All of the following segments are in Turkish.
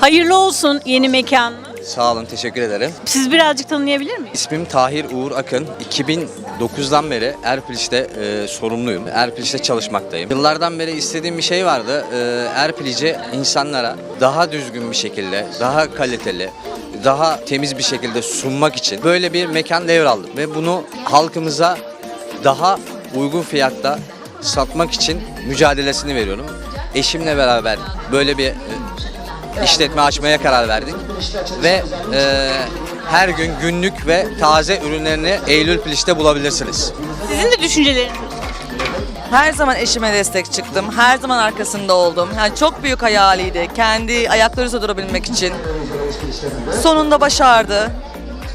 Hayırlı olsun yeni mekan. Sağ olun, teşekkür ederim. Siz birazcık tanıyabilir miyiz? İsmim Tahir Uğur Akın. 2009'dan beri Erpiliş'te e, sorumluyum. Erpiliş'te çalışmaktayım. Yıllardan beri istediğim bir şey vardı. E, Erpiliş'i insanlara daha düzgün bir şekilde, daha kaliteli, daha temiz bir şekilde sunmak için böyle bir mekan devraldım. Ve bunu halkımıza daha uygun fiyatta satmak için mücadelesini veriyorum. Eşimle beraber böyle bir e, işletme açmaya karar verdik. Ve e, her gün günlük ve taze ürünlerini Eylül Piliş'te bulabilirsiniz. Sizin de düşünceleriniz. Her zaman eşime destek çıktım. Her zaman arkasında oldum. Yani çok büyük hayaliydi. Kendi ayakları üzerinde durabilmek için. Sonunda başardı.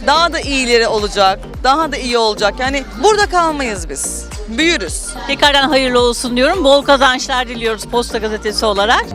Daha da iyileri olacak. Daha da iyi olacak. Yani burada kalmayız biz. Büyürüz. Tekrardan hayırlı olsun diyorum. Bol kazançlar diliyoruz Posta Gazetesi olarak.